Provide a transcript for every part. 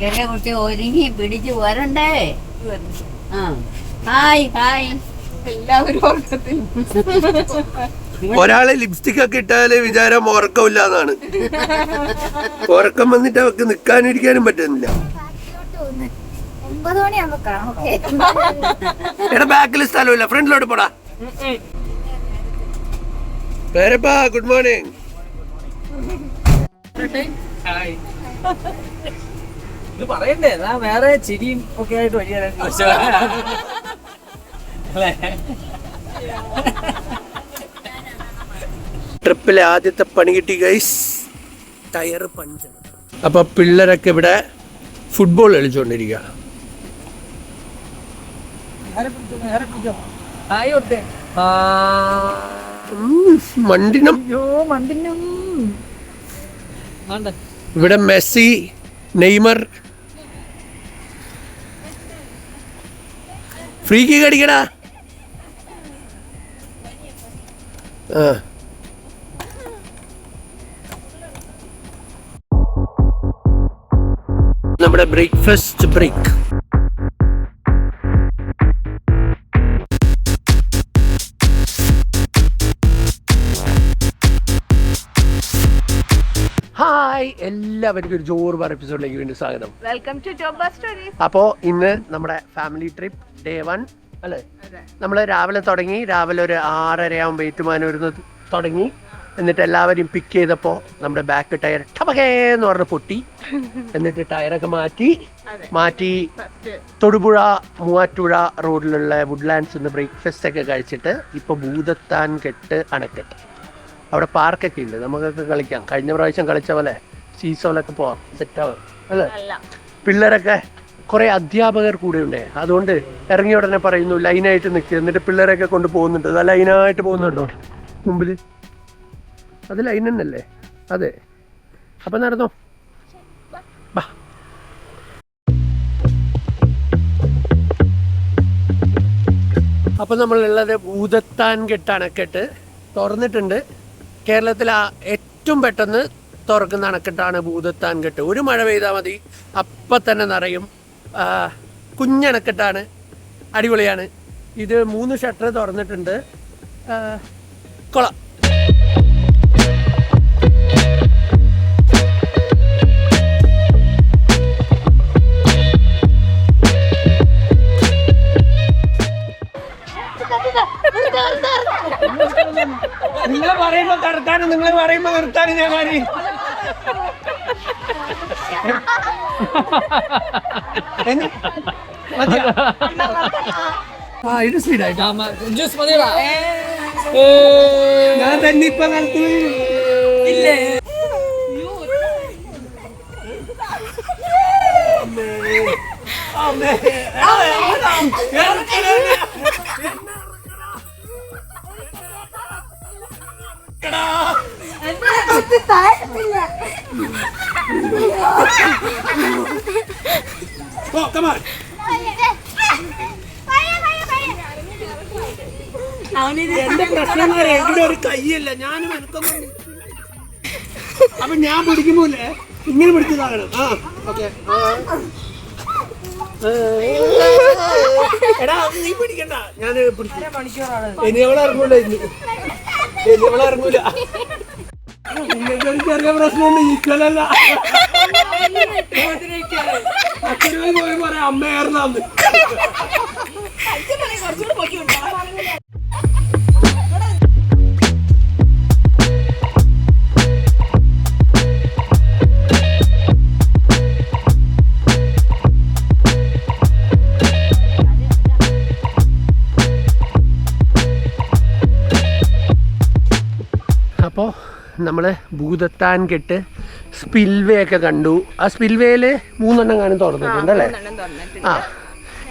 ചെറിയ കുട്ടി ഒരുങ്ങി പിടിച്ച് വരണ്ടേ? ആ ഹായ് ഹായ്. എല്ലാവരും ഒരാളെ ലിപ്സ്റ്റിക് ഒക്കെ ഇട്ടാൽ വിചാരം ഉറക്കമില്ല എന്നാണ് ഉറക്കം വന്നിട്ട് അവർക്ക് നിക്കാനിരിക്കാനും പറ്റുന്നില്ല. എടാ ബാക്കിൽ സ്ഥലമില്ല. ഫ്രണ്ടിലോട്ട് പോടാ. പേരപ്പാ ഗുഡ് മോർണിംഗ് ഇത് പറയണ്ടേ? ഞാൻ വേറെ ചിരിയും ഒക്കെ ആയിട്ട് വഴി തരാൻ ട്രിപ്പിലെ ആദ്യത്തെ പണി കിട്ടി ഗൈസ് ടയർ പഞ്ചർ. അപ്പൊ പിള്ളേരൊക്കെ ഇവിടെ ഫുട്ബോൾ കളിച്ചുകൊണ്ടിരിക്കുക മണ്ടിനം. അയ്യോ മണ്ടിനും. ഇവിടെ മെസ്സി നെയ്മർ ഫ്രീ കിക്ക് അടിക്കടാ ആ. നമ്മുടെ ബ്രേക്ക്ഫാസ്റ്റ് ബ്രേക്ക് ഹായ് എല്ലാവർക്കും ഒരു ജോർബാർ എപ്പിസോഡിലേക്ക് വീണ്ടും സ്വാഗതം. വെൽക്കം ടു ജോബ് അപ്പോൾ ഇന്ന് നമ്മുടെ ഫാമിലി ട്രിപ്പ് ഡേ വൺ അല്ലേ? നമ്മൾ രാവിലെ തുടങ്ങി രാവിലെ ഒരു ആറര ആകുമ്പോൾ ഏറ്റുമാനൂരിന്ന് തുടങ്ങി. എന്നിട്ട് എല്ലാവരെയും പിക്ക് ചെയ്തപ്പോൾ നമ്മുടെ ബാക്ക് ടയർ ടപകേന്ന് പറഞ്ഞ് പൊട്ടി. എന്നിട്ട് ടയറൊക്കെ മാറ്റി. മാറ്റി തൊടുപുഴ മൂവാറ്റുപുഴ റോഡിലുള്ള വുഡ്ലാൻഡ്സ് നിന്ന് ബ്രേക്ക്ഫാസ്റ്റ് ഒക്കെ കഴിച്ചിട്ട് ഇപ്പോൾ ഭൂതത്താൻ കെട്ട് അണക്കെട്ട്. അവിടെ പാർക്കൊക്കെ ഉണ്ട്. നമുക്കൊക്കെ കളിക്കാം. കഴിഞ്ഞ പ്രാവശ്യം കളിച്ച പോലെ സീസോലൊക്കെ പോവാം. സെറ്റാവും അല്ലേ. പിള്ളേരൊക്കെ കുറെ അധ്യാപകർ കൂടെ ഉണ്ട്. അതുകൊണ്ട് ഇറങ്ങിയ ഉടനെ പറയുന്നു ലൈനായിട്ട് നിൽക്കുക എന്നിട്ട് പിള്ളേരൊക്കെ കൊണ്ട് പോകുന്നുണ്ട്. അത് ലൈനായിട്ട് പോകുന്നുണ്ടോ? മുമ്പിൽ അത് ലൈൻ തന്നെയല്ലേ? അതെ. അപ്പം നടന്നോ? ബാ. അപ്പം നമ്മളുള്ളത് ഭൂതത്താൻ കെട്ട് അണക്കെട്ട് തുറന്നിട്ടുണ്ട്. കേരളത്തിൽ ആ ഏറ്റവും പെട്ടെന്ന് തുറക്കുന്ന അണക്കെട്ടാണ് ഭൂതത്താൻ കെട്ട്. ഒരു മഴ പെയ്താൽ മതി. അപ്പം തന്നെ നിറയും. കുഞ്ഞണക്കെട്ടാണ്. അടിപൊളിയാണ്. ഇത് മൂന്ന് ഷട്ടർ തുറന്നിട്ടുണ്ട്. കൊള നിങ്ങൾ പറയുമ്പോ കടത്താനും നിങ്ങൾ പറയുമ്പോ നിർത്താനും ഞാൻ? ആ ഇത് സ്പീഡായിട്ട് ജ്യൂസ് മതിയോ? ഞാൻ തന്നെ ഇപ്പൊ നടത്തുന്നത് ഇല്ലേ? Oh, come on. എന്റെ പ്രശ്നം എന്ന് പറയാം ഇവിടെ ഒരു കൈയല്ല. ഞാനും എനിക്കൊന്നും അപ്പൊ ഞാൻ പിടിക്കുമ്പോലെ ഇങ്ങനെ പിടിച്ചതാകണം. ആ ഓക്കെ. എടാ നീ പിടിക്കണ്ട. ഞാൻ പിടിക്കും ഇനി എവിടെ ഇറങ്ങൂല ഇനി. എവിടെ ഇറങ്ങൂല. ചെറിയ പ്രശ്നമുണ്ട്. ഈക്വലല്ല അച്ഛനുമായി പോയി പറയാം അമ്മയായിരുന്നാന്ന്. അപ്പോൾ നമ്മൾ ഭൂതത്താൻ കെട്ട് സ്പിൽവേ ഒക്കെ കണ്ടു. ആ സ്പിൽവേയിൽ മൂന്നെണ്ണം കാണും തുറന്നിട്ടുണ്ട് അല്ലേ? ആ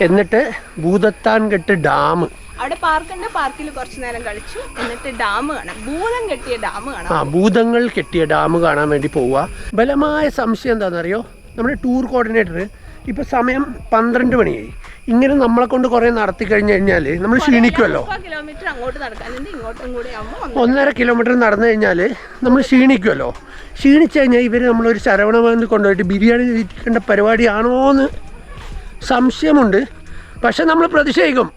എന്നിട്ട് ഭൂതത്താൻ കെട്ട് ഡാം. അവിടെ പാർക്കുണ്ട് പാർക്കിൽ കുറച്ചു നേരം കളിച്ചു. എന്നിട്ട് ഡാം കാണാം. ഭൂതം കെട്ടിയ ഡാം കാണാം. ആ ഭൂതങ്ങൾ കെട്ടിയ ഡാം കാണാൻ വേണ്ടി പോവുക ബലമായ സംശയം എന്താണെന്നറിയോ? നമ്മുടെ ടൂർ കോർഡിനേറ്റർ ഇപ്പോൾ സമയം പന്ത്രണ്ട് മണിയായി. ഇങ്ങനെ നമ്മളെ കൊണ്ട് കുറേ നടത്തി കഴിഞ്ഞു കഴിഞ്ഞാൽ നമ്മൾ ക്ഷീണിക്കുമല്ലോ ഒന്നര കിലോമീറ്റർ നടന്നു കഴിഞ്ഞാൽ നമ്മൾ ക്ഷീണിക്കുമല്ലോ ക്ഷീണിച്ചു കഴിഞ്ഞാൽ ഇവർ നമ്മളൊരു ശരവണഭവനിൽ കൊണ്ടുപോയിട്ട് ബിരിയാണി തീറ്റിക്കേണ്ട പരിപാടിയാണോ എന്ന് സംശയമുണ്ട്. പക്ഷെ നമ്മൾ പ്രതിഷേധിക്കും.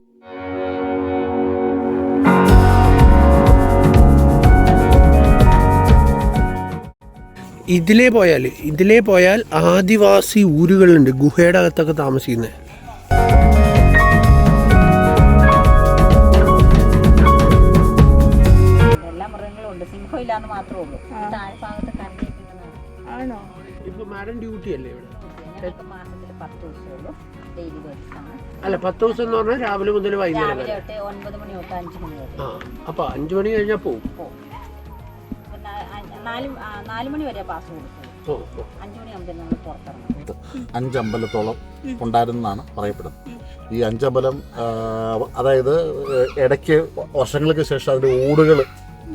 ഇതിലേ പോയാൽ ഇതിലേ പോയാൽ ആദിവാസി ഊരുകളുണ്ട് ഗുഹയുടെ അകത്തൊക്കെ താമസിക്കുന്നത് മാഡം ഡ്യൂട്ടി അല്ലേ ഇവിടെ? മാസത്തിൽ പത്ത് ഡെയിലി അല്ല പത്ത് ദിവസം എന്ന് പറഞ്ഞാൽ രാവിലെ മുതൽ വൈകുന്നേരം രാവിലെ വരെ. തൊട്ട് ഒൻപത് മണി തൊട്ട് അഞ്ച് മണി വരെ. ആ അപ്പൊ അഞ്ചു മണി കഴിഞ്ഞാൽ പോവും. പോകും അപ്പൊ നാ- അ- നാല് ആ, നാല് മണി വരെ പാസ് കൊടുക്കും. ഓ ഓ. അഞ്ച് മണിയാകുമ്പോൾ നമ്മൾ പുറത്തിറങ്ങും. അഞ്ചമ്പലത്തോളം ഉണ്ടായിരുന്നെന്നാണ് പറയപ്പെടുന്നത്. ഈ അഞ്ചമ്പലം ആ, അതായത് ഇടയ്ക്ക് വർഷങ്ങൾക്ക് ശേഷം അതിന്റെ ഓടുകൾ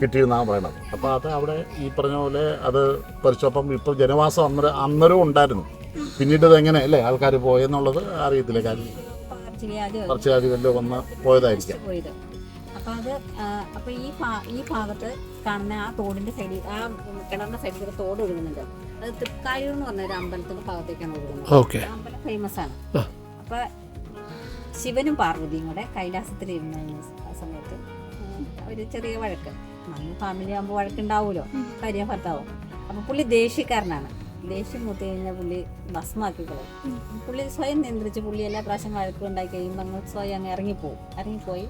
കിട്ടിയിരുന്നാണ് പറയുന്നത് അപ്പോൾ അത് അവിടെ ഈ പറഞ്ഞ പോലെ അത് പരിശോധന ഇപ്പോൾ ജനവാസം അന്നേരം അന്നേരവും ഉണ്ടായിരുന്നു. പിന്നീട് അതെങ്ങനെ അല്ലേ? ആൾക്കാർ പോയെന്നുള്ളത് അറിയത്തില്ല. കാര്യം പാർച്ചിലിയാതി പറിച്ചുകാരികളിൽ വന്ന് പോയതായിരിക്കാം. അപ്പം അത് അപ്പം ഈ ഭാ- ഈ ഭാഗത്ത് കാണുന്ന ആ തോടിന്റെ സൈഡിൽ ആ കിണറിന്റെ സൈഡിൽ ഒരു തോട് ഒഴുകുന്നുണ്ട്. അത് തൃക്കായൂർ എന്ന് പറഞ്ഞ ഒരു അമ്പലത്തിന്റെ ഭാഗത്തേക്കാണ് ഒഴുകുന്നത്. അമ്പലം ഫേമസ് ആണ്. അപ്പൊ ശിവനും പാർവതിയും കൂടെ കൈലാസത്തിൽ ഇരുന്ന സമയത്ത് ഒരു ചെറിയ വഴക്ക്. നമ്മൾ ഫാമിലി ആകുമ്പോൾ വഴക്കുണ്ടാവുമല്ലോ ഭാര്യ ഭർത്താവും. അപ്പൊ പുള്ളി ദേഷ്യക്കാരനാണ്. ദേഷ്യം മൂത്ത് കഴിഞ്ഞാൽ പുള്ളി ഭസ്മാക്കി കളയും പുള്ളി സ്വയം നിയന്ത്രിച്ച് പുള്ളി എല്ലാ പ്രാവശ്യം വഴക്ക് ഉണ്ടാക്കി കഴിയുമ്പോൾ അങ്ങ് സ്വയം അങ്ങ് ഇറങ്ങിപ്പോവും. ഇറങ്ങിപ്പോയി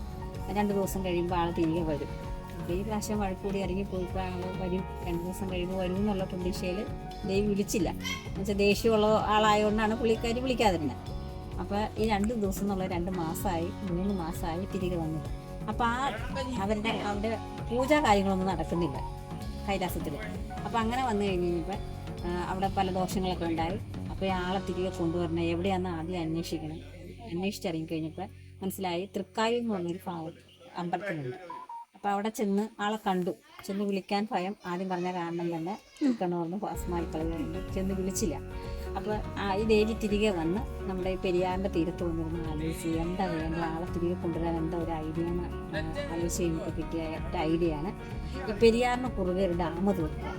രണ്ട് ദിവസം കഴിയുമ്പോൾ ആൾ തിരികെ വരും. അപ്പോൾ ഈ പ്രാവശ്യം വഴക്കൂടി ഇറങ്ങിപ്പോയപ്പോൾ ആൾ വരും. രണ്ട് ദിവസം കഴിയുമ്പോൾ വരും എന്നുള്ള പ്രതീക്ഷയിൽ ദൈവം വിളിച്ചില്ല. എന്നുവെച്ചാൽ ദേഷ്യമുള്ള ആളായതുകൊണ്ടാണ് പുള്ളിക്കാരി വിളിക്കാതിരുന്നത് അപ്പോൾ ഈ രണ്ട് ദിവസം എന്നുള്ള രണ്ട് മാസമായി മൂന്ന് മാസമായി തിരികെ വന്നത് അപ്പോൾ ആ അവരുടെ അവരുടെ പൂജാ കാര്യങ്ങളൊന്നും നടക്കുന്നില്ല കൈലാസത്തിൽ അപ്പോൾ അങ്ങനെ വന്നു കഴിഞ്ഞ് കഴിഞ്ഞപ്പോൾ അവിടെ പല ദോഷങ്ങളൊക്കെ ഉണ്ടായി. അപ്പോൾ ആളെ തിരികെ കൊണ്ടുവരണം. എവിടെയാണെന്ന് ആദ്യം അന്വേഷിക്കണം. അന്വേഷിച്ചിറങ്ങി കഴിഞ്ഞപ്പോൾ മനസ്സിലായി തൃക്കായി എന്ന് പറഞ്ഞൊരു ഭാഗം അമ്പലത്തിലുണ്ട്. അപ്പോൾ അവിടെ ചെന്ന് ആളെ കണ്ടു. ചെന്ന് വിളിക്കാൻ ഭയം ആദ്യം പറഞ്ഞ കാരണം തന്നെ പറഞ്ഞ് ഭസ്മായി ചെന്ന് വിളിച്ചില്ല. അപ്പോൾ ആ ഈ ദേവി തിരികെ വന്ന് നമ്മുടെ ഈ പെരിയാറിന്റെ തീരത്ത് വന്നിരുന്ന് ആലോചിച്ച് എന്താ വേണ്ട ആളെ തിരികെ കൊണ്ടുവരാൻ എന്താ ഒരു ഐഡിയ എന്ന് ആലോചിച്ച് കഴിഞ്ഞിട്ട് കിട്ടിയ ഒരു ഐഡിയ ആണ്. ഈ പെരിയാറിന് കുറുകെ ഒരു ഡാം തീർക്കുക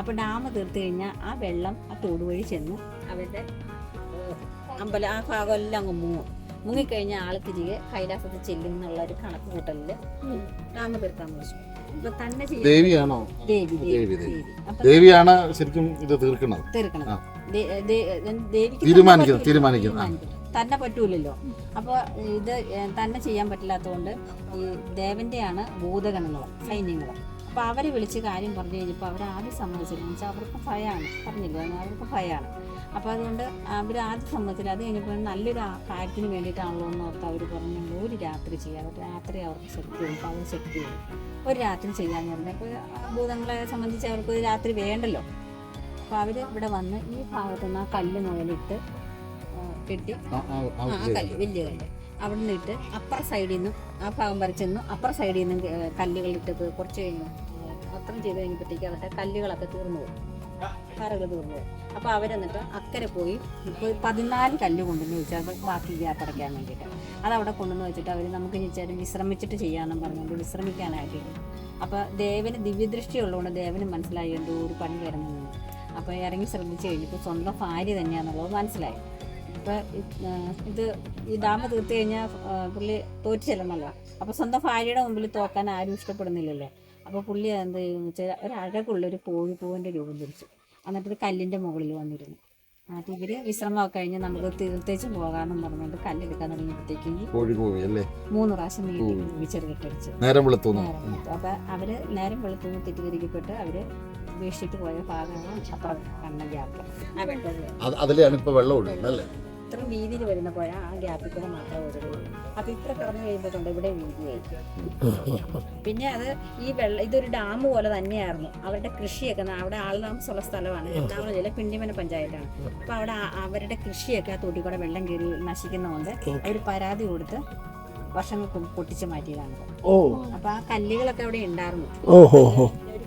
അപ്പോൾ ഡാം തീർത്ത് കഴിഞ്ഞാൽ ആ വെള്ളം ആ തോട് വഴി ചെന്ന് അവരുടെ അമ്പലം ആ ഭാഗം എല്ലാം അങ്ങ് മുങ്ങും. മുങ്ങിക്കഴിഞ്ഞാൽ ആൾ തിരികെ കൈലാസത്തിൽ ചെല്ലും എന്നുള്ള ഒരു കണക്ക് കൂട്ടലിൽ ഡാം തീർക്കാൻ വെച്ചു തന്നെ ദേവിയാണോ? ദേവി ദേവി ദേവി, ദേവി. ദേവി. ദേവിയാണ് ശരിക്കും ഇത് തീർക്കണം തീർക്കണം ദേ- ദേവിക്ക് തന്നെ പറ്റൂലല്ലോ. അപ്പോൾ ഇത് തന്നെ ചെയ്യാൻ പറ്റില്ലാത്തതുകൊണ്ട് ഈ ദേവന്റെയാണ് ഭൂതഗണങ്ങൾ സൈന്യങ്ങൾ അപ്പോൾ അവരെ വിളിച്ച് കാര്യം പറഞ്ഞു കഴിഞ്ഞപ്പോൾ അവർ ആദ്യം സമ്മതിച്ചില്ല വെച്ചാൽ അവർക്ക് ഭയമാണ് പറഞ്ഞില്ല? അവർക്ക് ഭയമാണ് അപ്പോൾ അതുകൊണ്ട് അവർ ആദ്യം സമ്മതിച്ചില്ല. അത് കഴിഞ്ഞപ്പോൾ നല്ലൊരു കാര്യത്തിന് വേണ്ടിയിട്ടാണല്ലോ എന്ന് ഓർത്ത് അവർ പറഞ്ഞു ഒരു രാത്രി ചെയ്യാം. രാത്രി അവർക്ക് ശക്തി വരും പകൽ ശക്തി വരും ഒരു രാത്രി ചെയ്യാന്ന് പറഞ്ഞപ്പോൾ ഭൂതങ്ങളെ സംബന്ധിച്ച് അവർക്ക് ഒരു രാത്രി വേണ്ടല്ലോ. അപ്പോൾ അവർ ഇവിടെ വന്ന് ഈ ഭാഗത്തുനിന്ന് ആ കല്ല് മുതലിട്ട് കെട്ടി. ആ, കല്ല് വലിയ കല്ല്. അവിടെ നിന്നിട്ട് അപ്പുറ സൈഡിൽ നിന്നും ആ ഭാഗം വരച്ചെന്നും അപ്പുറ സൈഡിൽ നിന്നും കല്ലുകൾ ഇട്ടത് കുറച്ച് കഴിഞ്ഞു അത്രയും ചെയ്ത് കഴിഞ്ഞപ്പോഴത്തേക്ക് അവരുടെ കല്ലുകളൊക്കെ തീർന്നു പോകും പാറകൾ തീർന്നു പോകും അപ്പോൾ അവരെന്നിട്ട് അക്കരെ പോയി ഇപ്പോൾ പതിനാല് കല്ല് കൊണ്ടുവന്ന് വെച്ചാൽ ബാക്കി ഗ്യാപ്പ് അടയ്ക്കാൻ വേണ്ടിയിട്ട്. അതവിടെ കൊണ്ടുവന്ന് വെച്ചിട്ട് അവർ നമുക്ക് ചോദിച്ചാലും വിശ്രമിച്ചിട്ട് ചെയ്യാമെന്നും പറഞ്ഞുകൊണ്ട് വിശ്രമിക്കാനായിട്ട് അപ്പോൾ ദേവന് ദിവ്യദൃഷ്ടി ഉള്ളതുകൊണ്ട് ദേവന് മനസ്സിലായി എന്തോ ഒരു പണി കിടന്നു അപ്പോൾ ഇറങ്ങി ശ്രദ്ധിച്ച് കഴിഞ്ഞപ്പോൾ സ്വന്തം ഭാര്യ തന്നെയാണെന്നുള്ളത് മനസ്സിലായി. അപ്പോൾ ഇത് ഈ ഡാം തീർത്ത് കഴിഞ്ഞാൽ പുള്ളി തോറ്റു ചെല്ലണമല്ലോ അപ്പോൾ സ്വന്തം ഭാര്യയുടെ മുമ്പിൽ തോക്കാൻ ആരും ഇഷ്ടപ്പെടുന്നില്ലല്ലേ. അപ്പോൾ പുള്ളി എന്ത് ചെയ്യുന്ന വെച്ചാൽ ഒരു അഴകുള്ളൊരു കോഴിപ്പൂവിന്റെ രൂപം ധരിച്ചു. എന്നിട്ട് ഒരു കല്ലിന്റെ മുകളിൽ വന്നിരുന്നു. എന്നിട്ട് ഇവർ വിശ്രമമൊക്കെ കഴിഞ്ഞ് നമുക്ക് തീർത്തേച്ചും പോകാമെന്ന് പറഞ്ഞുകൊണ്ട് കല്ലെടുക്കാൻ തുടങ്ങിയപ്പോഴത്തേക്ക് മൂന്ന് പ്രാവശ്യം നീട്ടി ചെറുകെട്ടടിച്ച് നേരം വെളുത്തു. അപ്പൊ അവർ നേരം വെളുത്തുനിന്ന് തെറ്റിദ്ധരിക്കപ്പെട്ട് അവർ ഉപേക്ഷിച്ചിട്ട് പോയ ഭാഗമാണ് അപ്പുറം കണ്ണ ഗ്യാപ്പ്. ആ അതിലാണ് ഇപ്പൊ വെള്ളം ഒഴുകുന്നത് അല്ലേ? ഇത്ര വീതിയിൽ വരുന്ന പോയ ആ ഗ്യാപ്പിൽ കൂടെ മാത്രമേ ഒഴുകുള്ളൂ. അപ്പൊ ഇത്ര കടന്നു കഴിയുമ്പോഴുണ്ട് ഇവിടെ വീതിയായി പിന്നെ അത് ഈ വെള്ളം ഇതൊരു ഡാം പോലെ തന്നെയായിരുന്നു. അവരുടെ കൃഷിയൊക്കെ അവിടെ അവിടെ ആൾതാമസമുള്ള സ്ഥലമാണ്. എറണാകുളം ജില്ല പിണ്ടിമന പഞ്ചായത്താണ്. അപ്പൊ അവിടെ അവരുടെ കൃഷിയൊക്കെ ആ തൊട്ടി കൂടെ വെള്ളം കയറി നശിക്കുന്നതുകൊണ്ട് അവർ പരാതി കൊടുത്ത് വർഷങ്ങൾക്ക് പൊട്ടിച്ചു മാറ്റിയതാണ്. അപ്പൊ ആ കല്ലുകളൊക്കെ അവിടെ ഉണ്ടായിരുന്നു.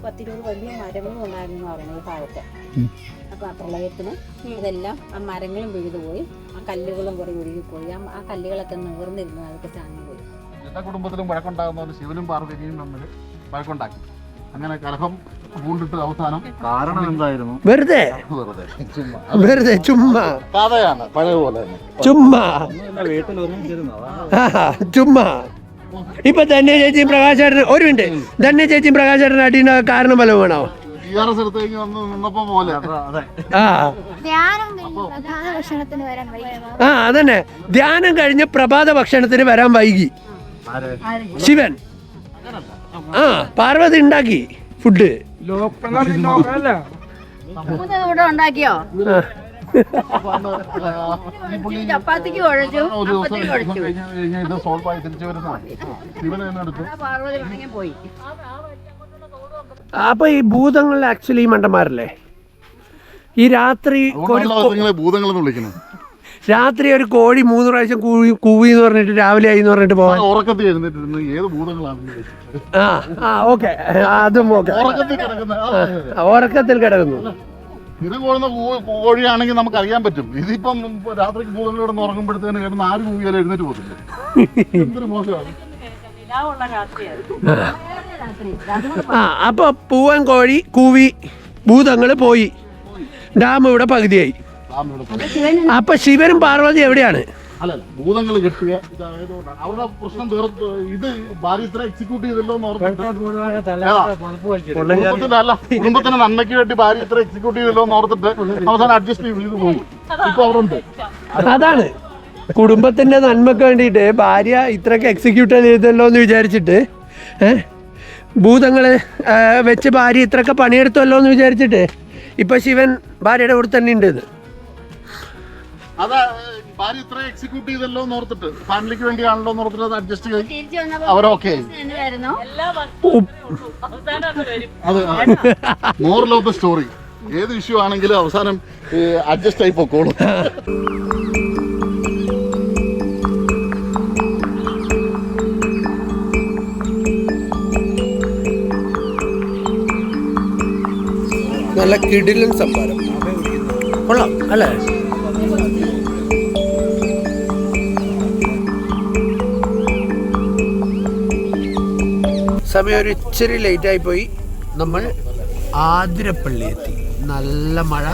പത്തിരുപത് വലിയ മരങ്ങളും ഉണ്ടായിരുന്നു എന്ന് പറയുന്നത് ഈ ഭാഗത്ത്. അപ്പൊ ആ പ്രളയത്തിന് ഇതെല്ലാം ആ മരങ്ങളും വീഴുതു പോയി. ആ കല്ലുകളും കുറെ ഒഴുകിപ്പോയി ആ ആ കല്ലുകളൊക്കെ നീർന്നിരുന്നു അതൊക്കെ ചാഞ്ഞു പോയി. എല്ലാ കുടുംബത്തിലും വഴക്കുണ്ടാകുന്നവര് ശിവനും പാർവതിയും തമ്മിൽ വഴക്കുണ്ടാക്കി. അങ്ങനെ കലഹം പൂണ്ടിട്ട് അവസാനം കാരണം എന്തായിരുന്നു? വെറുതെ. വെറുതെ. ചുമ്മാ. വെറുതെ ചുമ്മാ. കഥയാണ് പഴയ പോലെ. തന്നെ ചുമ്മാ വീട്ടിൽ ഒരുമിച്ചിരുന്നു ആ, ചുമ്മാ. ഇപ്പൊ ധന്യ ചേച്ചി പ്രകാശേട്ടൻ ഒരു മിനിറ്റ്. ധന്യ ചേച്ചി പ്രകാശേട്ടൻ അടിയുടെ കാരണം വല്ലതും വേണോ? ആ. ധ്യാനം കഴിഞ്ഞ് പ്രധാന ഭക്ഷണത്തിന് വരാൻ വൈകുന്നു ആ അതന്നെ. ധ്യാനം കഴിഞ്ഞ് പ്രഭാത ഭക്ഷണത്തിന് വരാൻ വൈകി. ശിവൻ. ആ പാർവതി ഉണ്ടാക്കി ഫുഡ്. ഇവിടെ ഉണ്ടാക്കിയോ? ചപ്പാത്തിക്ക് കുഴച്ചു ഒരു ദിവസം ഒരു ദിവസം കഴിഞ്ഞ് കഴിഞ്ഞ് ഇത് സോൾവ് ആയി തിരിച്ചു വരുന്നതാണ് ശിവൻ തന്നെ എടുത്തു? പാർവതി പോയി. അപ്പൊ ഈ ഭൂതങ്ങളിൽ ആക്ച്വലി ഈ മണ്ടന്മാരല്ലേ? ഈ രാത്രി ഒരു അതുകൊണ്ടാണല്ലോ നിങ്ങളെ ഭൂതങ്ങളെന്ന് വിളിക്കുന്നത്. രാത്രി ഒരു കോഴി മൂന്ന് പ്രാവശ്യം കൂവി കൂവി എന്ന് പറഞ്ഞിട്ട് രാവിലെ ആയി എന്ന് പറഞ്ഞിട്ട് പോവാൻ. ഉറക്കത്തിൽ എഴുന്നേറ്റിരുന്ന് ഏത് ഭൂതങ്ങളാണെന്ന് ചോദിച്ചു. ആ ആ ഓക്കെ. അതും ഓക്കെ. ഉറക്കത്തിൽ കിടക്കുന്ന ആ. ഉറക്കത്തിൽ കിടക്കുന്നു. സ്ഥിരം കോഴുന്ന കോ- കോഴിയാണെങ്കിൽ നമുക്ക് അറിയാൻ പറ്റും. ഇതിപ്പം രാത്രിക്ക് ഭൂതങ്ങൾ കിടന്ന് ഉറങ്ങുമ്പോഴത്തേന് കിടന്ന് ആര് കൂവിയാലും എഴുന്നേറ്റ് പോകത്തില്ല. എന്തൊരു മോശമാണ്. ആ അപ്പൊ പൂവൻ കോഴി കൂവി ഭൂതങ്ങൾ പോയി. ഡാം ഇവിടെ പകുതിയായി. അപ്പൊ ശിവനും പാർവതി എവിടെയാണ്? അല്ല ഭൂതങ്ങൾ കെട്ടുക ഇതായതുകൊണ്ടാണ്. അവരുടെ പ്രശ്നം തീർത്ത് ഇത് ഭാര്യ ഇത്ര എക്സിക്യൂട്ട് ചെയ്തല്ലോ എന്ന് ഓർത്തിട്ട് അല്ല കുടുംബത്തിന്റെ നന്മയ്ക്ക് വേണ്ടി ഭാര്യ ഇത്ര എക്സിക്യൂട്ട് ചെയ്തല്ലോ എന്ന് ഓർത്തിട്ട് അവസാനം അഡ്ജസ്റ്റ് ചെയ്ത് പോയി. ഇപ്പൊ അവരുണ്ട്. അതാണ്. കുടുംബത്തിന്റെ നന്മക്ക് വേണ്ടിയിട്ട് ഭാര്യ ഇത്രയൊക്കെ എക്സിക്യൂട്ട് ചെയ്തല്ലോ എന്ന് വിചാരിച്ചിട്ട് ഭൂതങ്ങൾ വെച്ച് ഭാര്യ ഇത്രയൊക്കെ പണിയെടുത്തല്ലോ എന്ന് വിചാരിച്ചിട്ട് ഇപ്പൊ ശിവൻ ഭാര്യയുടെ കൂടെ തന്നെ ഉണ്ട് ഇത്. അതാ ഭാര്യ ഇത്ര എക്സിക്യൂട്ട് ചെയ്തല്ലോ എന്ന് ഓർത്തിട്ട് ഫാമിലിക്ക് വേണ്ടിയാണല്ലോ എന്ന് ഓർത്തിട്ട് അത് അഡ്ജസ്റ്റ് ചെയ്ത് തിരിച്ചു വന്നപ്പോ അവരൊക്കെ എന്നായിരുന്നു അത് മോറൽ ഓഫ് ദ സ്റ്റോറി ഏത് ഇഷ്യൂ ആണെങ്കിലും അവസാനം അഡ്ജസ്റ്റ് ആയി പൊക്കോളും. നല്ല കിടിലൻ സംഭാരം. കൊള്ളാം അല്ലേ? സമയം ഒരു ഇച്ചിരി ലേറ്റായി പോയി നമ്മൾ ആതിരപ്പള്ളി എത്തി നല്ല മഴ.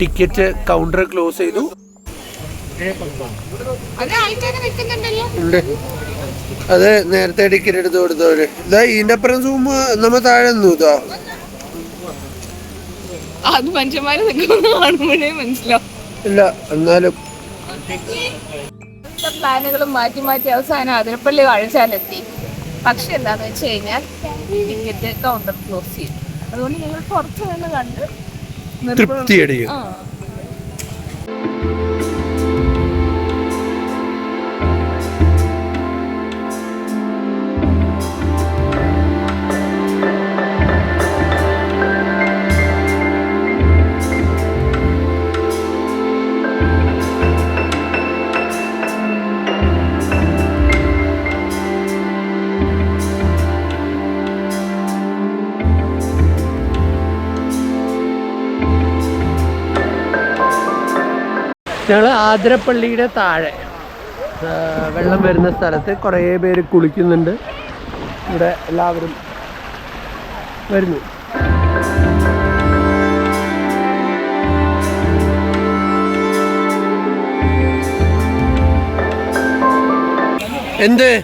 ടിക്കറ്റ് കൗണ്ടർ ക്ലോസ് ചെയ്തു. അത് നേരത്തെ ടിക്കറ്റ് എടുത്ത് കൊടുത്തവര്. ഇതാ ഇതിന്റെ അപ്പുറം സൂമ് നമ്മ താഴെ നിന്നു ഇതാ അത് മനുഷ്യന്മാര് കാണുമ്പോഴേ മനസ്സിലാവും. ഇല്ല എന്നാലും. പ്ലാനുകളും മാറ്റി മാറ്റി അവസാനം അതിരപ്പള്ളി വാഴച്ചാലെത്തി പക്ഷെ എന്താന്ന് വെച്ച് കഴിഞ്ഞാൽ ടിക്കറ്റ് കൗണ്ടർ ക്ലോസ് ചെയ്യും. അതുകൊണ്ട് ഞങ്ങൾ പുറത്തു നിന്ന് കണ്ട് നിർബന്ധം- തൃപ്തി അടിയും ആ. ഞങ്ങൾ ആതിരപ്പള്ളിയുടെ താഴെ. വെള്ളം വരുന്ന സ്ഥലത്ത് കുറേ പേര് കുളിക്കുന്നുണ്ട്. ഇവിടെ എല്ലാവരും വരുന്നു. എന്ത്?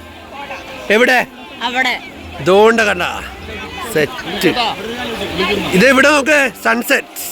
എവിടെ? അവിടെ. ഇതുകൊണ്ട് കണ്ട. സെറ്റ് ഇത്. ഇവിടെ നോക്ക്? സൺസെറ്റ്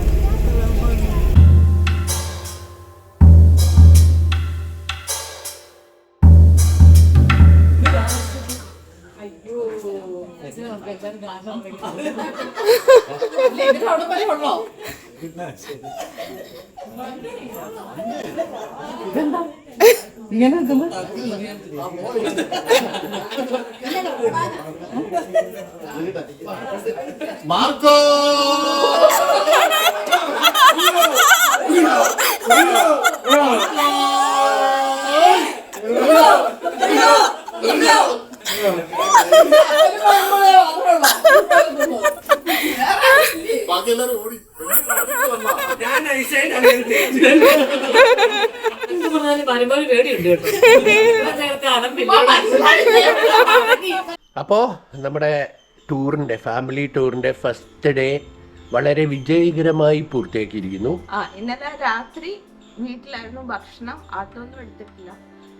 തീർന്നില്ല മാർക്കോ ബാക്കി എല്ലാവരും ഓടി ഞാൻ നൈസായിട്ട് അങ്ങനെ തേച്ചില്ല. എന്ത് പറഞ്ഞാലും പരമാവധി പേടിയുണ്ട് കേട്ടോ ഇവിടെ നേരത്തെ അലമ്പില്ല. അപ്പോൾ നമ്മുടെ ടൂറിന്റെ ഫാമിലി ടൂറിന്റെ ഫസ്റ്റ് ഡേ വളരെ വിജയകരമായി പൂർത്തിയാക്കിയിരിക്കുന്നു. ആ ഇന്നലെ രാത്രി വീട്ടിലായിരുന്നു ഭക്ഷണം. ആട്ടമൊന്നും എടുത്തിട്ടില്ല.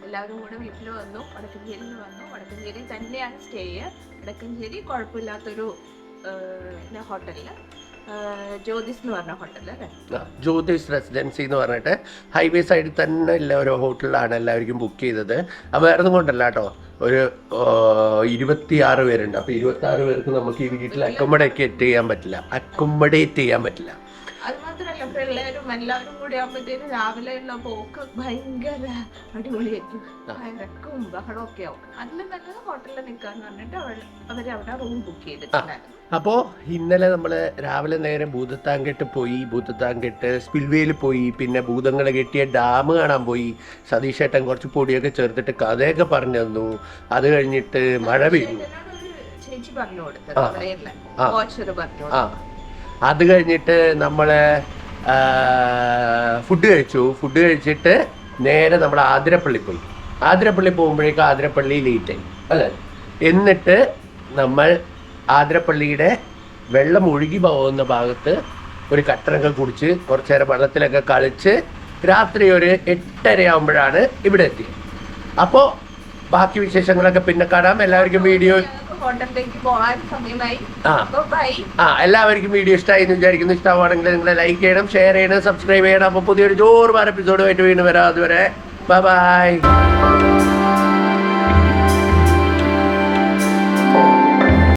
എല്ലാവരും കൂടെ വീട്ടിൽ വന്നു. വടക്കഞ്ചേരിയിൽ വന്നു. വടക്കഞ്ചേരി തന്നെയാണ് സ്റ്റേ. വടക്കഞ്ചേരി കുഴപ്പമില്ലാത്തൊരു ഹോട്ടലിൽ. ജ്യോതിസ് എന്ന് പറഞ്ഞ അല്ലേ? ജ്യോതിസ് റെസിഡൻസി എന്ന് പറഞ്ഞിട്ട് ഹൈവേ സൈഡിൽ തന്നെ ഉള്ള ഒരു ഹോട്ടലിലാണ് എല്ലാവർക്കും ബുക്ക് ചെയ്തത്. അപ്പോൾ വേറെ ഒന്നും കൊണ്ടല്ല കേട്ടോ. ഒരു ഇരുപത്തിയാറ് പേരുണ്ട്. അപ്പോൾ ഇരുപത്തി ആറ് പേർക്ക് നമുക്ക് ഈ വീട്ടിൽ അക്കോമഡേറ്റ് ചെയ്യാൻ പറ്റില്ല. അക്കോമഡേറ്റ് ചെയ്യാൻ പറ്റില്ല. മാത്രമല്ല പിള്ളേരും എല്ലാവരും കൂടി ആവുമ്പത്തേനും രാവിലെ ഉള്ള പോക്ക് ഭയങ്കര അടിപൊളിയായിരിക്കും. തിരക്കും ബഹളവും ഒക്കെ ആവും. അതിൽ നല്ലത് ഹോട്ടലിൽ നിൽക്കാന്ന് പറഞ്ഞിട്ട് അവർ അവിടെ റൂം ബുക്ക് ചെയ്തിട്ടുണ്ടായിരുന്നു. അപ്പോ ഇന്നലെ നമ്മൾ രാവിലെ നേരെ ഭൂതത്താങ്കെട്ട് പോയി ഭൂതത്താങ്കെട്ട് സ്പിൽവേയിൽ പോയി പിന്നെ ഭൂതങ്ങൾ കെട്ടിയ ഡാം കാണാൻ പോയി. സതീഷ് ഏട്ടൻ കുറച്ച് പൊടിയൊക്കെ ചേർത്തിട്ട് കഥയൊക്കെ പറഞ്ഞു തന്നു. അത് കഴിഞ്ഞിട്ട് മഴ പെയ്തു. ചേച്ചി പറഞ്ഞു കൊടുത്തു അത് കഴിഞ്ഞിട്ട് നമ്മൾ ഫുഡ് കഴിച്ചു. ഫുഡ് കഴിച്ചിട്ട് നേരെ നമ്മൾ ആതിരപ്പള്ളി പോയി. ആതിരപ്പള്ളി പോകുമ്പോഴേക്കും ആതിരപ്പള്ളി ലേറ്റായി അല്ലേ? എന്നിട്ട് നമ്മൾ ആതിരപ്പള്ളിയുടെ വെള്ളം ഒഴുകി പോകുന്ന ഭാഗത്ത് ഒരു കട്ടനൊക്കെ കുടിച്ച് കുറച്ച് നേരം വെള്ളത്തിലൊക്കെ കളിച്ച് രാത്രി ഒരു എട്ടര ആകുമ്പോഴാണ് ഇവിടെ എത്തിയത്. അപ്പോൾ ബാക്കി വിശേഷങ്ങളൊക്കെ പിന്നെ കാണാം. എല്ലാവർക്കും വീഡിയോ ആ. എല്ലാവർക്കും വീഡിയോ ഇഷ്ടമായി എന്ന് വിചാരിക്കുന്നു. ഇഷ്ടമാണെങ്കിൽ നിങ്ങൾ ലൈക്ക് ചെയ്യണം ഷെയർ ചെയ്യണം സബ്സ്ക്രൈബ് ചെയ്യണം. അപ്പോൾ പുതിയൊരു ജോർമാർ എപ്പിസോഡുമായിട്ട് വീണ്ടും വരാം. അതുവരെ ബൈ